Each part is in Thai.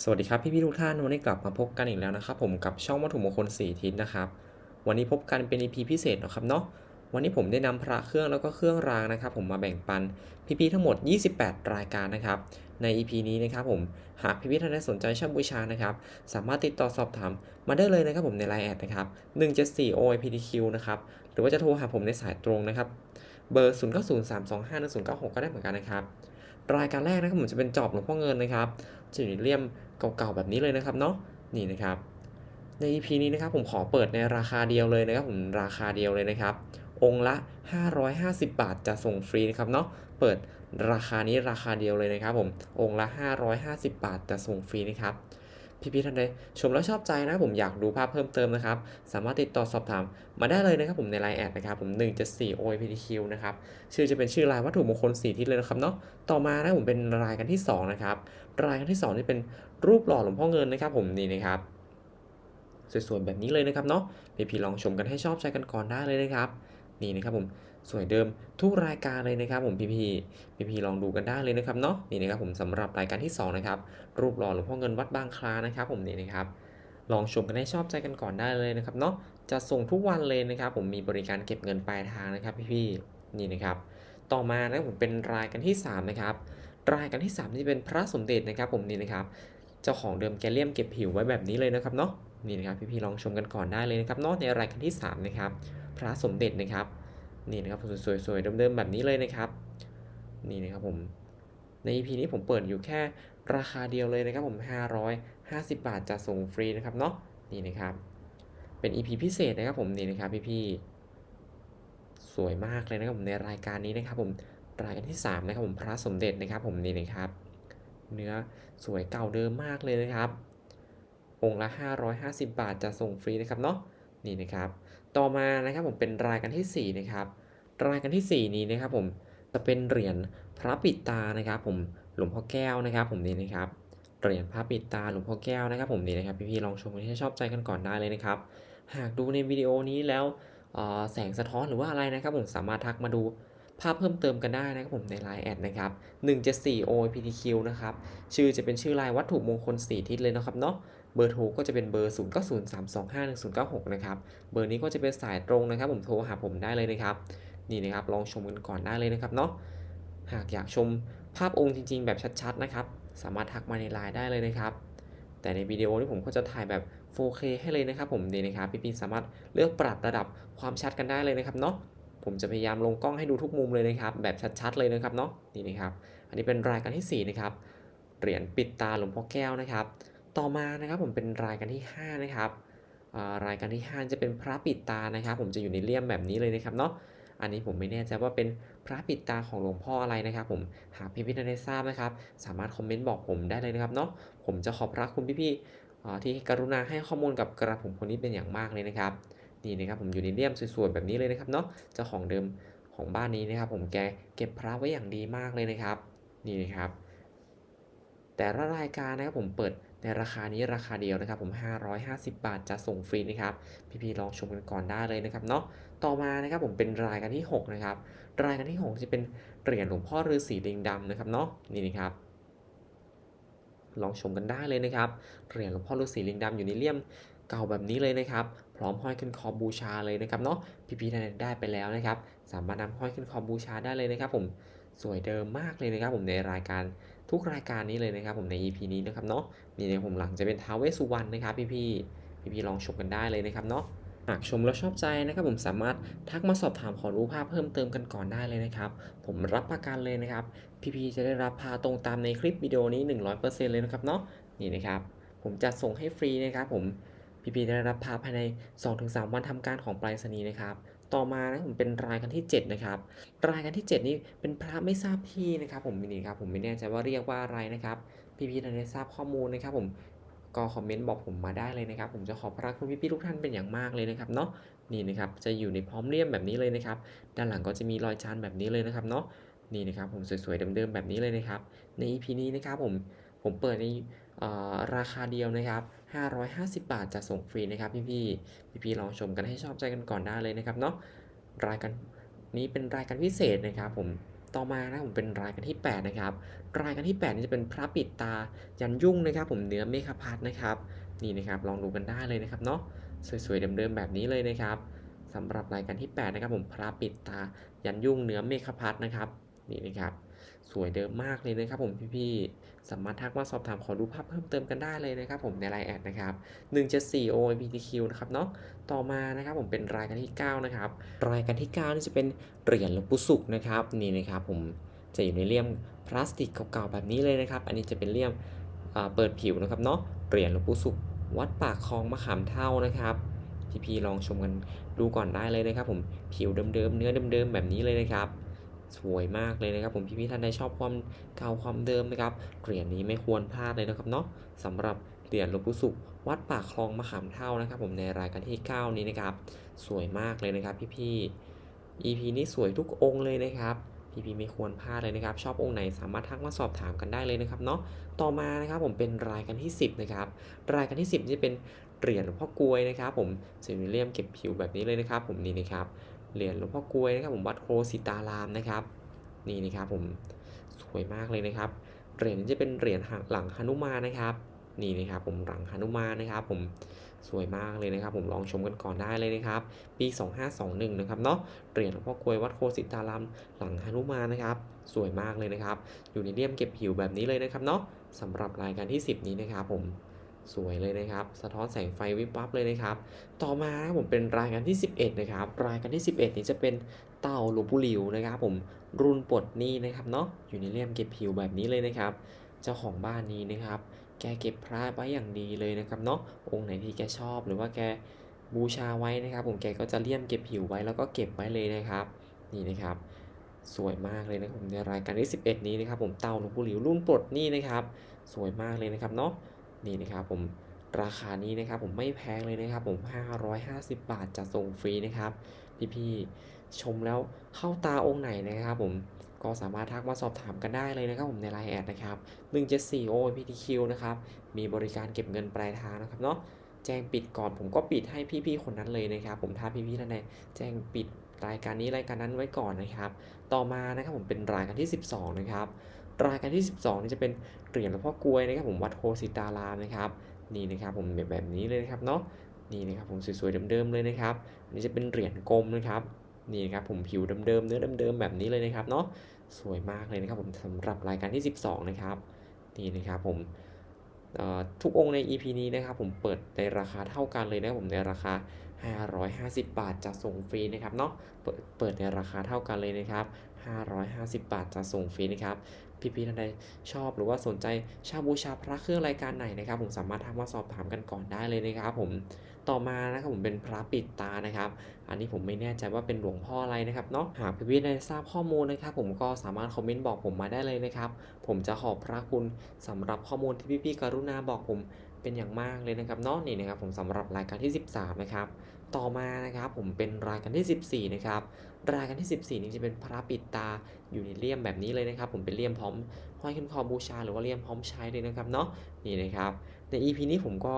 สวัสดีครับพี่ๆทุกท่านวันนี้กลับมาพบกันอีกแล้วนะครับ ผมกับช่องวัตถุมงคลสีทิศนะครับ วันนี้พบกันเป็น EP พิเศษนะครับเนาะวันนี้ผมได้นำพระเครื่องแล้วก็เครื่องรางนะครับ ผมมาแบ่งปันพี่ๆทั้งหมด 28 รายการนะครับ ใน EP นี้นะครับผมหากพี่ๆท่านใดสนใจเช่าบูชานะครับ สามารถติดต่อสอบถามมาได้เลยนะครับผมในไลน์แอดนะครับ174 OIPTQ นะครับหรือว่าจะโทรหาผมในสายตรงนะครับเบอร์ 0 9 0 3 2 5 1 0 9 6 ก็ได้เหมือนกันนะครับ รายการแรกนะครับผมจะเป็นจอบหลวงพ่อเงินนะครับจะอยู่ในเลี่ยมเก่าๆแบบนี้เลยนะครับเนาะนี่นะครับ ใน EP นี้นะครับผมขอเปิดในราคาเดียวเลยนะครับผมราคาเดียวเลยนะครับ องค์ละ 550 บาทจะส่งฟรีนะครับเนาะเปิดราคานี้ราคาเดียวเลยนะครับผมองค์ละ 550 บาทจะส่งฟรีนะครับ พี่ๆท่านใดชมแล้วชอบใจนะผมอยากดูภาพเพิ่มเติมนะครับ สามารถติดต่อสอบถามมาได้เลยนะครับผมในไลน์แอดนะครับผม174 OIPTQ นะครับชื่อจะเป็นชื่อลายวัตถุมงคลสีทิศเลยนะครับเนาะต่อมานะผมเป็นรายกันที่สองนะครับรายการที่2นี่เป็นรูปหล่อหลวงพ่อเงินนะครับผมนี่นะครับสวยๆแบบนี้เลยนะครับเนาะพี่ๆลองชมกันให้ชอบใจกันก่อนได้เลยนะครับนี่นะครับผม สวยเดิมทุกรายการเลยนะครับผมพี่พี่พี่พี่ลองดูกันได้เลยนะครับเนาะนี่นะครับผมสำหรับรายการที่ 2 นะครับ รูปหล่อหลวงพ่อเงินวัดบางคลานะครับ ผมนี่นะครับลองชมกันให้ชอบใจกันก่อนได้เลยนะครับเนาะจะส่งทุกวันเลยนะครับ ผมมีบริการเก็บเงินปลายทางนะครับพี่พี่นี่นะครับ ต่อมานะผมเป็นรายการที่ 3 นะครับ รายการที่3นี่เป็นพระสมเด็จนะครับ ผมนี่นะครับ เจ้าของเดิมแกเลี่ยมเก็บผิวไว้แบบนี้เลยนะครับเนาะนี่นะครับพี่ๆลองชมกันก่อนได้เลยนะครับเนาะในรายการที่ 3 นะครับ พระสมเด็จนะครับ นี่นะครับสวยๆเดิมๆแบบนี้เลยนะครับ นี่นะครับผมใน EP นี้ผมเปิดอยู่แค่ราคาเดียวเลยนะครับผม 550 บาทจะส่งฟรีนะครับเนาะนี่นะครับ เป็น EP พิเศษนะครับผมนี่นะครับพี่ๆสวยมากเลยนะครับผมในรายการนี้นะครับผมรายการที่ 3 นะครับผมพระสมเด็จนะครับผมนี่นะครับ เนื้อสวยเก่าเดิมมากเลยนะครับองค์ละ 550 บาทจะส่งฟรีนะครับเนาะนี่นะครับ ต่อมานะครับผมเป็นรายการที่4นะครับรายการที่ 4 นี้นะครับผมจะเป็นเหรียญพระปิดตานะครับ ผมหลวงพ่อแก้วนะครับ ผมนี่นะครับเหรียญพระปิดตาหลวงพ่อแก้วนะครับ ผมนี่นะครับพี่ๆลองชมกันให้ชอบใจกันก่อนได้เลยนะครับ หากดูในวิดีโอนี้แล้วแสงสะท้อนหรือว่าอะไรนะครับ ผมสามารถทักมาดูภาพเพิ่มเติมกันได้นะครับผมใน Line แอดนะครับ174 OPTQ นะครับ ชื่อจะเป็นชื่อลายวัตถุมงคลสีทิศเลยนะครับเนาะ เบอร์โทรก็จะเป็นเบอร์ 0 9 0 3 2 5 1 0 9 6 นะครับ เบอร์นี้ก็จะเป็นสายตรงนะครับ ผมโทรหาผมได้เลยนะครับ นี่นะครับ ลองชมกันก่อนได้เลยนะครับเนาะ หากอยากชมภาพองค์จริง ๆ แบบชัดๆ นะครับ สามารถทักมาในไลน์ได้เลยนะครับ แต่ในวิดีโอนี้ผมก็จะถ่ายแบบ 4K ให้เลยนะครับ ผมนี่นะครับ พี่ๆ สามารถเลือกปรับระดับความชัดกันได้เลยนะครับเนาะผมจะพยายามลงกล้องให้ดูทุกมุมเลยนะครับ แบบชัดๆ เลยนะครับเนาะนี่นะครับ อันนี้เป็นรายการที่สี่นะครับเหรียญปิดตาหลวงพ่อแก้วนะครับ ต่อมานะครับผมเป็นรายการที่ 5 นะครับรายการที่ 5 จะเป็นพระปิดตานะครับ ผมจะอยู่ในเลี่ยมแบบนี้เลยนะครับเนาะอันนี้ผมไม่แน่ใจว่าเป็นพระปิดตาของหลวงพ่ออะไรนะครับ ผมหากพี่ๆท่านใดทราบนะครับ สามารถคอมเมนต์บอกผมได้เลยนะครับเนาะผมจะขอบพระคุณพี่ๆอ่ที่กรุณาให้ข้อมูลกับกระผมคนนี้เป็นอย่างมากเลยนะครับนี่นะครับผมอยู่ในเลี่ยมสวยๆแบบนี้เลยนะครับเนาะเจ้าของเดิมของบ้านนี้นะครับ ผมแกเก็บพระไว้อย่างดีมากเลยนะครับ นี่นะครับ แต่ละรายการนะครับผมเปิด ในราคานี้ราคาเดียวนะครับผม 550 บาทจะส่งฟรีนะครับพี่ๆลองชมกันก่อนได้เลยนะครับเนาะต่อมานะครับผมเป็นรายการที่ 6 นะครับ รายการที่ 6 จะเป็นเหรียญหลวงพ่อฤาษีลิงดำนะครับเนาะนี่นะครับลองชมกันได้เลยนะครับ เหรียญหลวงพ่อฤาษีลิงดำอยู่ในเลี่ยมเก่าแบบนี้เลยนะครับ พร้อมห้อยขึ้นคอบูชาเลยนะครับเนาะพี่ๆได้ไปแล้วนะครับ สามารถนำห้อยขึ้นคอบูชาได้เลยนะครับ ผมสวยเดิมมากเลยนะครับ ผมในรายการทุกรายการนี้เลยนะครับ ผมใน EP นี้นะครับเนาะนี่นะผมหลังจะเป็นท้าวเวสุวรรณนะครับพี่ๆพี่ๆลองชมกันได้เลยนะครับเนาะหากชมแล้วชอบใจนะครับ ผมสามารถทักมาสอบถามขอรู้ภาพเพิ่มเติมกันก่อนได้เลยนะครับ ผมรับประกันเลยนะครับ พี่ๆจะได้รับพาตรงตามในคลิปวิดีโอนี้ 100%เลยนะครับเนาะนี่นะครับ ผมจะส่งให้ฟรีนะครับ ผมพี่ๆจะได้รับพาภายใน 2-3 วันทำการของปรษณีย์นะครับ ต่อมานะผมเป็นรายการที่ 7 นะครับ รายการที่ 7 นี้เป็นพระไม่ทราบที่นะครับ ผมนี่ครับผมไม่แน่ใจว่าเรียกว่าอะไรนะครับ พี่ๆท่านใดทราบข้อมูลนะครับ ผมก็คอมเมนต์บอกผมมาได้เลยนะครับ ผมจะขอบพระคุณพี่ๆทุกท่านเป็นอย่างมากเลยนะครับเนาะนี่นะครับจะอยู่ในพร้อมเลี่ยมแบบนี้เลยนะครับ ด้านหลังก็จะมีรอยจานแบบนี้เลยนะครับเนาะนี่นะครับผมสวยๆเดิมๆแบบนี้เลยนะครับ ใน EP นี้นะครับผมผมเปิดในราคาเดียวนะครับ 550 บาทจะส่งฟรีนะครับพี่ๆพี่ๆลองชมกันให้ชอบใจกันก่อนได้เลยนะครับเนาะรายการนี้เป็นรายการพิเศษนะครับผมต่อมานะผมเป็นรายการที่ 8 นะครับ รายการที่ 8 นี่จะเป็นพระปิดตายันยุ่งนะครับ ผมเนื้อเมฆพัทนะครับ นี่นะครับลองดูกันได้เลยนะครับเนาะสวยๆเดิมๆแบบนี้เลยนะครับสำหรับรายการที่ 8 นะครับ ผมพระปิดตายันยุ่งเนื้อเมฆพัทนะครับ นี่นะครับ สวยเดิมมากเลยนะครับผมพี่ๆ สามารถทักมาสอบถามขอดูภาพเพิ่มเติมกันได้เลยนะครับผมในไลน์แอดนะครับ174 OMPTQ นะครับเนาะ ต่อมานะครับผมเป็นรายการที่ 9 นะครับ รายการที่ 9 นี่จะเป็นเหรียญหลวงปู่สุขนะครับนี่นะครับผมจะอยู่ในเลี่ยมพลาสติกเก่าๆแบบนี้เลยนะครับ อันนี้จะเป็นเลี่ยมเปิดผิวนะครับเนาะ เหรียญหลวงปู่สุขวัดปากคลองมะขามเท่านะครับพี่ๆลองชมกันดูก่อนได้เลยนะครับผมผิวเดิมๆเนื้อเดิมๆแบบนี้เลยนะครับ สวยมากเลยนะครับผมพี่ๆท่านใดชอบความเก่าความเดิมนะครับเหรียญนี้ไม่ควรพลาดเลยนะครับเนาะสำหรับเหรียญหลวงปู่สุขวัดปากคลองมะขามเท่านะครับ ผมในรายการที่ 9 นี้นะครับ สวยมากเลยนะครับ พี่ๆ EP นี้สวยทุกองค์เลยนะครับพี่ๆไม่ควรพลาดเลยนะครับ ชอบองค์ไหนสามารถทักมาสอบถามกันได้เลยนะครับเนาะต่อมานะครับผมเป็นรายการที่ 10 นะครับ รายการที่ 10 จะเป็นเหรียญพ่อกลวยนะครับ ผมซิลิเลียมเก็บผิวแบบนี้เลยนะครับ ผมนี่นะครับ เหรียญหลวงพ่อกลวยนะครับผมวัดโคสิตารามนะครับนี่นะครับผมสวยมากเลยนะครับเหรียญจะเป็นเหรียญหลังหนุมานนะครับนี่นะครับผมหลังหนุมานนะครับผมสวยมากเลยนะครับ ผมลองชมกันก่อนได้เลยนะครับ ปี 2521 นะครับเนาะเหรียญหลวงพ่อกลวยวัดโคสิตารามหลังหนุมานนะครับ สวยมากเลยนะครับ อยู่ในเลี่ยมเก็บผิวแบบนี้เลยนะครับเนาะสำหรับรายการที่ 10 นี้นะครับผม สวยเลยนะครับ สะท้อนแสงไฟวิบวับเลยนะครับ ต่อมานะครับผมเป็นรายการที่ 11 นะครับ รายการที่ 11 นี้จะเป็นเต่าหลวงปู่หลิวนะครับ ผมรุ่นปลดหนี้นะครับเนาะอยู่ในเลี่ยมเก็บผิวแบบนี้เลยนะครับ เจ้าของบ้านนี้นะครับ แกเก็บพระไว้อย่างดีเลยนะครับเนาะองค์ไหนที่แกชอบหรือว่าแกบูชาไว้นะครับ ผมแกก็จะเลี่ยมเก็บผิวไว้แล้วก็เก็บไว้เลยนะครับ นี่นะครับ สวยมากเลยนะครับผมในรายการที่ 11 นี้นะครับ ผมเต่าหลวงปู่หลิวรุ่นปลดหนี้นะครับ สวยมากเลยนะครับเนาะ นี่นะครับผมราคานี้นะครับผมไม่แพงเลยนะครับผม 550 บาทจะส่งฟรีนะครับ พี่ๆชมแล้วเข้าตาองค์ไหนนะครับผมก็สามารถทักมาสอบถามกันได้เลยนะครับผมในไลน์แอดนะครับ174 OPTQ นะครับ มีบริการเก็บเงินปลายทางนะครับเนาะแจ้งปิดก่อนผมก็ปิดให้พี่ๆคนนั้นเลยนะครับ ผมถ้าพี่ๆท่านใดแจ้งปิดรายการนี้รายการนั้นไว้ก่อนนะครับ ต่อมานะครับผมเป็นรายการที่ 12 นะครับ รายการที่ 12 นี่จะเป็นเหรียญหลวงพ่อกลวยนะครับผมวัดโคสิตารามนะครับนี่นะครับผมแบบแบบนี้เลยนะครับเนาะนี่นะครับผมสวยๆเดิมๆเลยนะครับอันนี้จะเป็นเหรียญกลมนะครับนี่นะครับผมผิวเดิมๆเนื้อเดิมๆแบบนี้เลยนะครับเนาะสวยมากเลยนะครับผมสำหรับรายการที่ 12 นะครับนี่นะครับผมทุกองค์ใน EP นี้นะครับผมเปิดในราคาเท่ากันเลยนะครับผมในราคา 550 บาทจะส่งฟรีนะครับเนาะเปิดเปิดในราคาเท่ากันเลยนะครับ 550 บาทจะส่งฟรีนะครับ พี่ๆท่านใดชอบหรือว่าสนใจเชาบูชาพระเครื่องรายการไหนนะครับ ผมสามารถทักมาสอบถามกันก่อนได้เลยนะครับผมต่อมานะครับผมเป็นพระปิดตานะครับ อันนี้ผมไม่แน่ใจว่าเป็นหลวงพ่ออะไรนะครับเนาะหากพี่ๆได้ทราบข้อมูลนะครับ ผมก็สามารถคอมเมนต์บอกผมมาได้เลยนะครับ ผมจะขอบพระคุณสำหรับข้อมูลที่พี่ๆกรุณาบอกผมเป็นอย่างมากเลยนะครับเนาะนี่นะครับผมสำหรับรายการที่ 13 นะครับ ต่อมานะครับผมเป็นรายการที่ 14 นะครับ รายการที่ 14 นี้จะเป็นพระปิดตาอยู่ในเลี่ยมแบบนี้เลยนะครับ ผมเป็นเลี่ยมพร้อมห้อยขึ้นคอบูชาหรือว่าเลี่ยมพร้อมใช้เลยนะครับเนาะนี่นะครับใน EP นี้ผมก็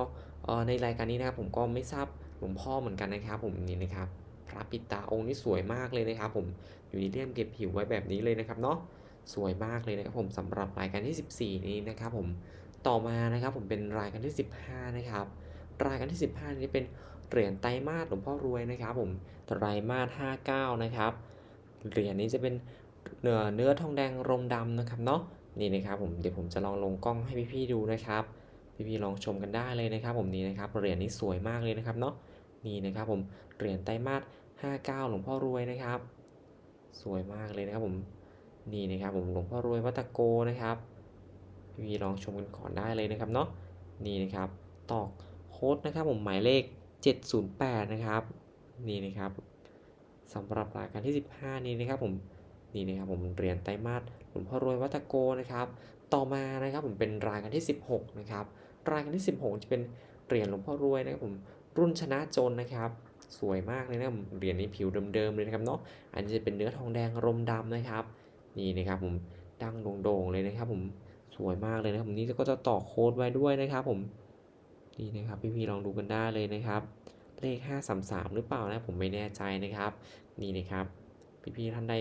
ในรายการนี้นะครับผมก็ไม่ทราบหลวงพ่อเหมือนกันนะครับ ผมนี่นะครับ พระปิดตาองค์นี้สวยมากเลยนะครับ ผมอยู่ในเลี่ยมเก็บผิวไว้แบบนี้เลยนะครับเนาะสวยมากเลยนะครับผมสำหรับรายการที่ 14 นี้นะครับ ผมต่อมานะครับผมเป็นรายการที่ 15 นะครับรายการที่ 15 นี้เป็น เหรียญไตรมาสหลวงพ่อรวยนะครับผมไตรมาส59 นะครับ เหรียญนี้จะเป็นเนื้อเนื้อทองแดงรมดำนะครับเนาะนี่นะครับผมเดี๋ยวผมจะลองลงกล้องให้พี่ๆดูนะครับ พี่ๆลองชมกันได้เลยนะครับ ผมนี่นะครับเหรียญนี้สวยมากเลยนะครับเนาะนี่นะครับผมเหรียญไตรมาส59 หลวงพ่อรวยนะครับ สวยมากเลยนะครับผมนี่นะครับผมหลวงพ่อรวยวัตโกนะครับพี่ๆลองชมกันก่อนได้เลยนะครับเนาะนี่นะครับตอกโค้ดนะครับผมหมายเลข 708 นะครับ นี่นะครับสำหรับรายการที่ 15 นี้นะครับผมนี่นะครับผมเหรียญไตรมาสหลวงพ่อรวยวัตโกนะครับต่อมานะครับผมเป็นรายการที่ 16 นะครับรายการที่ 16 จะเป็นเหรียญหลวงพ่อรวยนะครับผมรุ่นชนะจนนะครับ สวยมากเลยนะครับเหรียญนี้ผิวเดิมๆเลยนะครับเนาะอันนี้จะเป็นเนื้อทองแดงรมดำนะครับ นี่นะครับผมดังโด่งๆเลยนะครับผมสวยมากเลยนะครับผมนี่ก็จะต่อโค้ดไว้ด้วยนะครับผม นี่นะครับพี่ๆลองดูกันได้เลยนะครับ เลข 533 หรือเปล่านะผมไม่แน่ใจนะครับ นี่นะครับพี่ๆท่านใด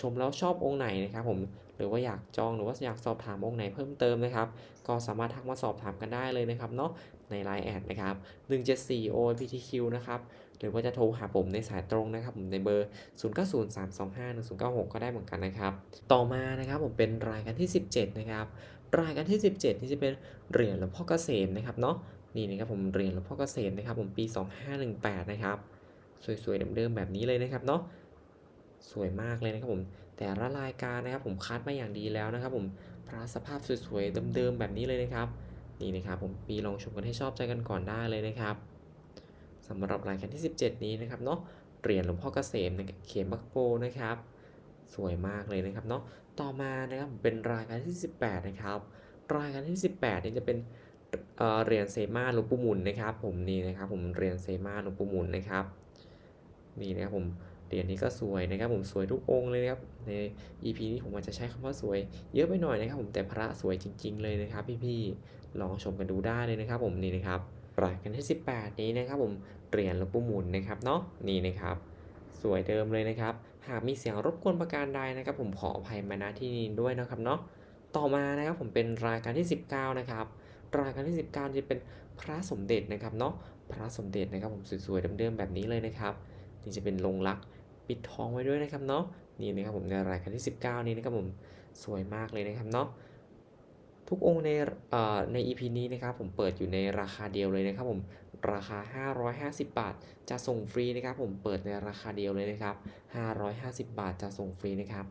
ชมแล้วชอบองค์ไหนนะครับผมหรือว่าอยากจองหรือว่าอยากสอบถามองค์ไหนเพิ่มเติมนะครับ ก็สามารถทักมาสอบถามกันได้เลยนะครับเนาะใน Line แอดนะครับ174 OPTQ นะครับหรือว่าจะโทรหาผมในสายตรงนะครับผมในเบอร์ 0903251096 ก็ได้เหมือนกันนะครับ ต่อมานะครับผมเป็นรายการที่ 17 นะครับ รายการที่ 17 นี่จะเป็นเหรียญหลวงพ่อเกษมนะครับเนาะนี่นะครับผมเหรียญหลวงพ่อเกษมนะครับผมปี 2518 นะครับ สวยๆเดิมๆแบบนี้เลยนะครับเนาะสวยมากเลยนะครับผมแต่ละรายการนะครับผมคัดมาอย่างดีแล้วนะครับผมพระสภาพสวยๆเดิมๆแบบนี้เลยนะครับนี่นะครับผมปีลองชมกันให้ชอบใจกันก่อนได้เลยนะครับสำหรับรายการที่ 17 นี้นะครับเนาะเหรียญหลวงพ่อเกษมนะเขียนบักโปนะครับ สวยมากเลยนะครับเนาะต่อมานะครับเป็นรายการที่ 18 นะครับ รายการที่ 18นี่จะเป็นเหรียญเซมาหลวงปู่หมุนนะครับ ผมนี่นะครับผมเหรียญเซมาหลวงปู่หมุนนะครับนี่นะครับผมเหรียญนี้ก็สวยนะครับ ผมสวยทุกองค์เลยนะครับใน EP นี้ผมอาจจะใช้คำว่าสวย เยอะไปหน่อยนะครับ ผมแต่พระสวยจริง ๆ เลยนะครับพี่ๆลองชมกันดูได้เลยนะครับ ผมนี่นะครับรายการที่ 18 นี้นะครับ ผมเหรียญหลวงปู่หมุนนะครับเนาะนี่นะครับ สวยเดิมเลยนะครับ หากมีเสียงรบกวนประการใดนะครับ ผมขออภัยมาณที่นี้ด้วยนะครับเนาะต่อมานะครับผมเป็นรายการที่ 19 นะครับรายการที่ 19 จะเป็นพระสมเด็จนะครับเนาะพระสมเด็จนะครับผมสวยๆเดิมๆแบบนี้เลยนะครับนี่จะเป็นลงรักปิดทองไว้ด้วยนะครับเนาะนี่นะครับผมในรายการที่ 19 นี้นะครับผมสวยมากเลยนะครับเนาะทุกองค์ในเอ่อใน EP นี้นะครับผมเปิดอยู่ในราคาเดียวเลยนะครับผม ราคา 550 บาท จะส่งฟรีนะครับ ผมเปิดในราคาเดียวเลยนะครับ 550 บาทจะส่งฟรีนะครับ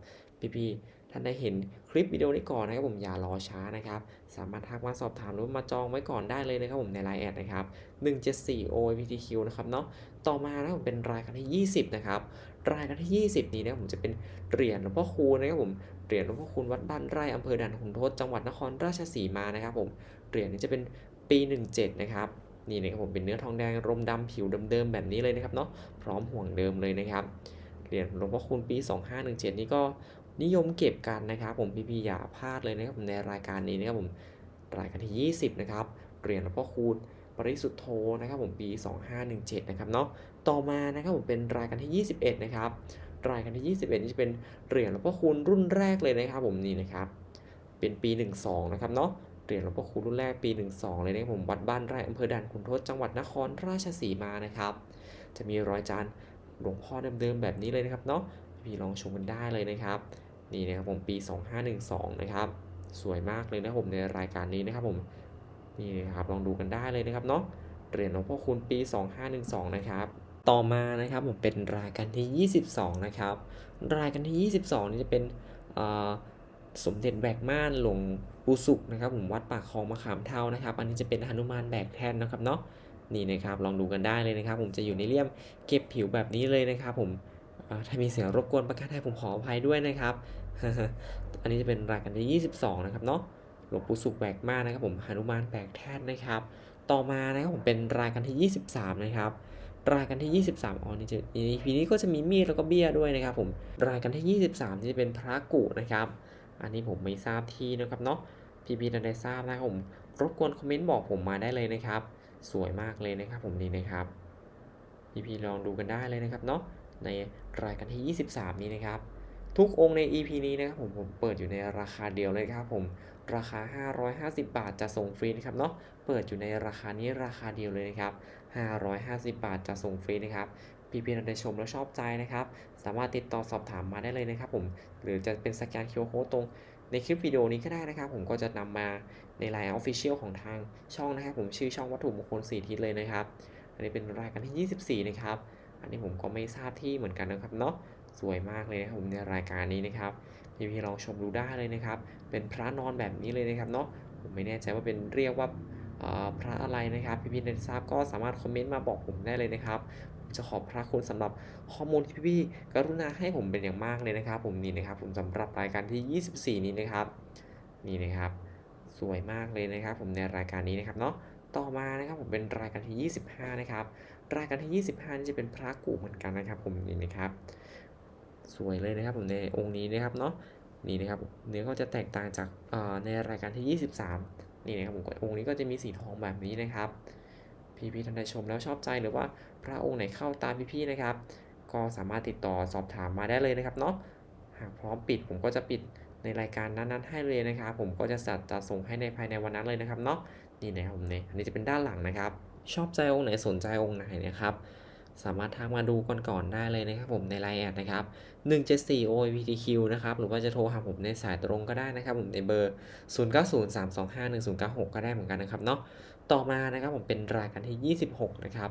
พี่ๆท่านได้เห็นคลิปวิดีโอนี้ก่อนนะครับผมอย่ารอช้านะครับ สามารถทักมาสอบถามหรือมาจองไว้ก่อนได้เลยนะครับผมใน Line แอดนะครับ 174 OPTQ นะครับเนาะต่อมานะครับผมเป็นรายการที่ 20 นะครับรายการที่ 20 นี้นะครับผมจะเป็นเหรียญหลวงพ่อคูณนะครับผมเหรียญหลวงพ่อคูณวัดบ้านไร่อำเภอด่านขุนทดจังหวัดนครราชสีมานะครับผมเหรียญนี้จะเป็นปี 17 นะครับ นี่นะครับผมเป็นเนื้อทองแดงรมดำผิวเดิมๆแบบนี้เลยนะครับเนาะพร้อมห่วงเดิมเลยนะครับเหรียญหลวงพ่อคูณปี 2517 นี่ก็นิยมเก็บกันนะครับผมพี่ๆอย่าพลาดเลยนะครับผมในรายการนี้นะครับผมรายการที่ 20 นะครับเหรียญหลวงพ่อคูณปริสุทธโธนะครับผมปี 2517 นะครับเนาะต่อมานะครับผมเป็นรายการที่ 21 นะครับรายการที่ 21 นี่จะเป็นเหรียญหลวงพ่อคูณรุ่นแรกเลยนะครับผมนี่นะครับเป็นปี 12 นะครับเนาะ รียญหลวงพ่อคูณรุ่นแรกปี 12 เลยนะผมวัดบ้านไร่อำเภอด่านขุนทดจังหวัดนครราชสีมานะครับ จะมีรอยจานหลวงพ่อเดิมๆแบบนี้เลยนะครับเนาะพี่ลองชมกันได้เลยนะครับ นี่นะครับผมปี 2512 นะครับ สวยมากเลยนะผมในรายการนี้นะครับผมนี่นะครับลองดูกันได้เลยนะครับเนาะเหรียญหลวงพ่อคูณปี 2512 นะครับต่อมานะครับผมเป็นรายการที่ 22 นะครับ รายการที่ 22 นี่จะเป็นอ่อ สมเด็จแบกม่านหลวงปู่สุขนะครับผมวัดปากคลองมะขามเท่านะครับ อันนี้จะเป็นหนุมานแบกแท่นนะครับเนาะนี่นะครับลองดูกันได้เลยนะครับ ผมจะอยู่ในเลี่ยมเก็บผิวแบบนี้เลยนะครับ ผมถ้ามีเสียงรบกวนประการใดผมขออภัยด้วยนะครับ อันนี้จะเป็นรายการที่ 22 นะครับเนาะหลวงปู่สุขแบกม่านนะครับผมหนุมานแบกแท่นนะครับ ต่อมานะครับผมเป็นรายการที่ 23 นะครับรายการที่ 23อ๋อนี่จะ EP นี้ก็จะมีมีดแล้วก็เบี้ยด้วยนะครับ ผมรายการที่ 23นี่จะเป็นพระกุนะครับ อันนี้ผมไม่ทราบที่นะครับเนาะพี่พี่ท่านใดทราบนะครับผมรบกวนคอมเมนต์บอกผมมาได้เลยนะครับ สวยมากเลยนะครับผมนี่นะครับพี่พี่ลองดูกันได้เลยนะครับเนาะในรายการที่ 23 นี้นะครับ ทุกองค์ใน EP นี้นะครับผมผมเปิดอยู่ในราคาเดียวเลยครับผมราคา 550 บาทจะส่งฟรีนะครับเนาะเปิดอยู่ในราคานี้ราคาเดียวเลยนะครับ 550 บาทจะส่งฟรีนะครับ พี่พี่ท่านใดชมแล้วชอบใจนะครับ สามารถติดต่อสอบถามมาได้เลยนะครับผม หรือจะเป็นสแกน QR Code ตรงในคลิปวิดีโอนี้ก็ได้นะครับ ผมก็จะนำมาในไลน์ Official ของทางช่องนะครับ ผมชื่อช่องวัตถุมงคลสีทิศเลยนะครับ อันนี้เป็นรายการที่ 24 นะครับ อันนี้ผมก็ไม่ทราบที่เหมือนกันนะครับเนาะสวยมากเลยนะครับผมในรายการนี้นะครับพี่พี่ลองชมดูได้เลยนะครับ เป็นพระนอนแบบนี้เลยนะครับเนาะผมไม่แน่ใจว่าเป็นเรียกว่าพระอะไรนะครับ พี่พี่ได้ทราบก็สามารถคอมเมนต์มาบอกผมได้เลยนะครับ จะขอบพระคุณสำหรับข้อมูลที่พี่ๆกรุณาให้ผมเป็นอย่างมากเลยนะครับ ผมนี่นะครับ ผมสำหรับรายการที่ 24 นี้นะครับนี่นะครับ สวยมากเลยนะครับ ผมในรายการนี้นะครับเนาะต่อมานะครับผมเป็นรายการที่ 25 นะครับ รายการที่ 25นี่จะเป็นพระกุเหมือนกันนะครับ ผมนี่นะครับ สวยเลยนะครับผมในองค์นี้นะครับเนาะนี่นะครับเนื้อก็จะแตกต่างจากในรายการที่ 23 นี่นะครับผมองค์นี้ก็จะมีสีทองแบบนี้นะครับ พี่ๆท่านใดชมแล้วชอบใจหรือว่าพระองค์ไหนเข้าตามพี่ๆนะครับ ก็สามารถติดต่อสอบถามมาได้เลยนะครับเนาะหากพร้อมปิดผมก็จะปิดในรายการนั้นๆ ให้เลยนะครับ ผมก็จะจัดจัดส่งให้ในภายในวันนั้นเลยนะครับเนาะนี่นะครับผมเนี่ยอันนี้จะเป็นด้านหลังนะครับ ชอบใจองค์ไหนสนใจองค์ไหนนะครับสามารถทักมาดูก่อนก่อนๆได้เลยนะครับผมในไลน์แอดนะครับ 174 OAPTQ นะครับ หรือว่าจะโทรหาผมในสายตรงก็ได้นะครับผมในเบอร์ 0903251096 ก็ได้เหมือนกันนะครับเนาะ ต่อมานะครับผมเป็นรายการที่ 26 นะครับ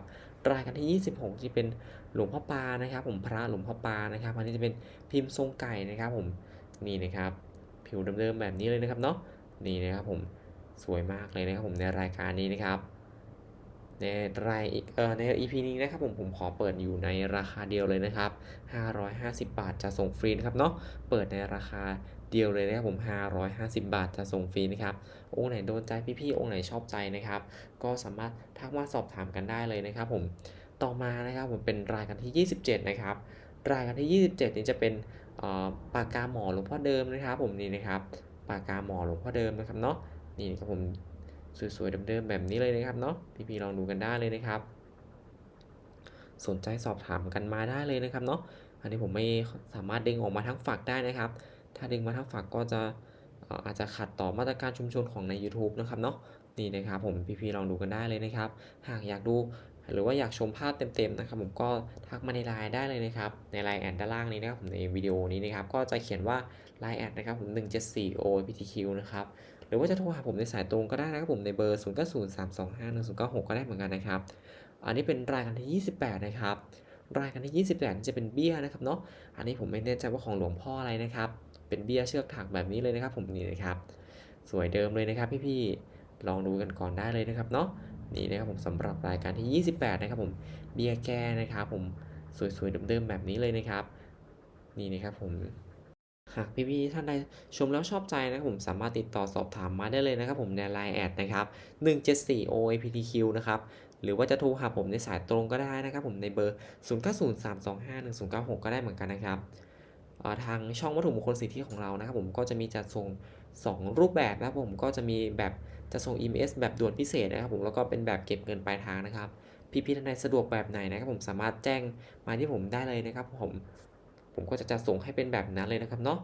รายการที่ 26ที่เป็นหลวงพ่อปานะครับ ผมพระหลวงพ่อปานะครับอันนี้จะเป็นพิมพ์ทรงไก่นะครับผมนี่นะครับ ผิวเดิมๆแบบนี้เลยนะครับเนาะนี่นะครับผมสวยมากเลยนะครับผมในรายการนี้นะครับ ในรายเอ่อใน EP นี้นะครับผมผมขอเปิดอยู่ในราคาเดียวเลยนะครับ 550 บาทจะส่งฟรีนะครับเนาะเปิดในราคาเดียวเลยนะครับผม 550 บาทจะส่งฟรีนะครับ องค์ไหนโดนใจพี่ๆ องค์ไหนชอบใจนะครับ ก็สามารถทักมาสอบถามกันได้เลยนะครับผม ต่อมานะครับผมเป็นรายการที่ 27 นะครับ รายการที่ 27 นี้จะเป็นปากกาหมอหลวงพ่อเดิมนะครับ ผมนี่นะครับ ปากกาหมอหลวงพ่อเดิมนะครับเนาะ นี่ครับผม สวยๆเดิมๆแบบนี้เลยนะครับเนาะพี่ๆลองดูกันได้เลยนะครับ สนใจสอบถามกันมาได้เลยนะครับเนาะอันนี้ผมไม่สามารถดึงออกมาทั้งฝักได้นะครับ ถ้าดึงมาทั้งฝักก็จะเอ่ออาจจะขัดต่อมาตรการชุมชนของใน YouTube นะครับเนาะนี่นะครับผมพี่ๆลองดูกันได้เลยนะครับ หากอยากดูหรือว่าอยากชมภาพเต็มๆนะครับผมก็ทักมาในไลน์ได้เลยนะครับ ในไลน์แอดด้านล่างนี้นะครับผมในวิดีโอนี้นะครับก็จะเขียนว่าไลน์แอดนะครับผม174 OPTQ นะครับ หรือว่าจะโทรหาผมในสายตรงก็ได้นะครับผมในเบอร์ 0 9 0 3 2 5 1 0 9 6 ก็ได้เหมือนกันนะครับ อันนี้เป็นรายการที่ 28 นะครับ รายการที่ 28 จะเป็นเบี้ยนะครับเนาะ อันนี้ผมไม่แน่ใจว่าของหลวงพ่ออะไรนะครับ เป็นเบี้ยเชือกถักแบบนี้เลยนะครับ ผมนี่นะครับ สวยเดิมเลยนะครับพี่ๆ ลองดูกันก่อนได้เลยนะครับเนาะ นี่นะครับผมสำหรับรายการที่ 28 นะครับผม เบี้ยแก้นะครับผม สวยๆ เดิมๆ แบบนี้เลยนะครับ นี่นะครับผม หากพี่ๆท่านใดชมแล้วชอบใจนะครับผมสามารถติดต่อสอบถามมาได้เลยนะครับผมใน Line แอดนะครับ174 OAPTQ นะครับหรือว่าจะโทรหาผมในสายตรงก็ได้นะครับผมในเบอร์ 0903251096 ก็ได้เหมือนกันนะครับทางช่องวัตถุมงคลสิทธิของเรานะครับผมก็จะมีจัดส่ง 2 รูปแบบนะครับผมก็จะมีแบบจะส่ง EMS แบบด่วนพิเศษนะครับผมแล้วก็เป็นแบบเก็บเงินปลายทางนะครับพี่ๆท่านใดสะดวกแบบไหนนะครับผมสามารถแจ้งมาที่ผมได้เลยนะครับผม ผมก็จะจัดส่งให้เป็นแบบนั้นเลยนะครับเนาะ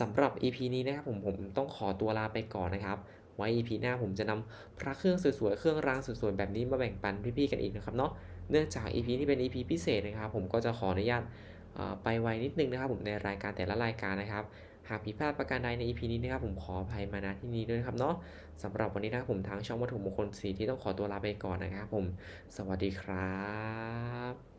สำหรับ EP นี้นะครับผมผมต้องขอตัวลาไปก่อนนะครับ ไว้ EP หน้าผมจะนำพระเครื่องสวยๆ เครื่องรางสวยๆ แบบนี้มาแบ่งปันพี่ๆ กันอีกนะครับเนาะ เนื่องจาก EP นี้เป็น EP พิเศษนะครับ ผมก็จะขออนุญาตไปไวนิดนึงนะครับ ผมในรายการแต่ละรายการนะครับ หากผิดพลาดประการใดใน EP นี้นะครับผมขออภัยมาณที่นี้ด้วยครับเนาะสำหรับวันนี้นะครับผมทางช่องวัตถุมงคลสีที่ต้องขอตัวลาไปก่อนนะครับผม สวัสดีครับ